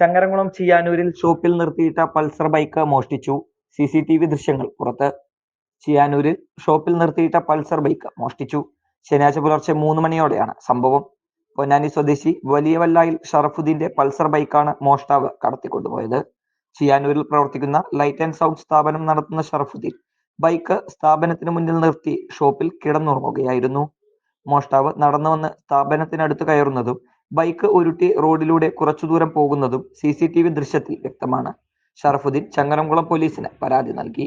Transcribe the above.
ചങ്ങരംകുളം ചിയാനൂരിൽ ഷോപ്പിൽ നിർത്തിയിട്ട പൾസർ ബൈക്ക് മോഷ്ടിച്ചു. സി സി ടി വി ദൃശ്യങ്ങൾ പുറത്ത്. ചിയാനൂരിൽ ഷോപ്പിൽ നിർത്തിയിട്ട പൾസർ ബൈക്ക് മോഷ്ടിച്ചു. ശനിയാഴ്ച പുലർച്ചെ മൂന്ന് മണിയോടെയാണ് സംഭവം. പൊന്നാനി സ്വദേശി വലിയ വല്ലായിൽ ഷറഫുദ്ദീന്റെ പൾസർ ബൈക്കാണ് മോഷ്ടാവ് കടത്തിക്കൊണ്ടുപോയത്. ചിയാനൂരിൽ പ്രവർത്തിക്കുന്ന ലൈറ്റ് ആൻഡ് സൗണ്ട് സ്ഥാപനം നടത്തുന്ന ഷറഫുദ്ദീൻ ബൈക്ക് സ്ഥാപനത്തിന് മുന്നിൽ നിർത്തി ഷോപ്പിൽ കിടന്നുറങ്ങുകയായിരുന്നു. മോഷ്ടാവ് നടന്നു വന്ന് സ്ഥാപനത്തിനടുത്ത് കയറുന്നതും ബൈക്ക് ഉരുട്ടി റോഡിലൂടെ കുറച്ചു ദൂരം പോകുന്നതും സി സി ടി വി ദൃശ്യത്തിൽ വ്യക്തമാണ്. ഷറഫുദ്ദീൻ ചങ്ങരംകുളം പോലീസിന് പരാതി നൽകി.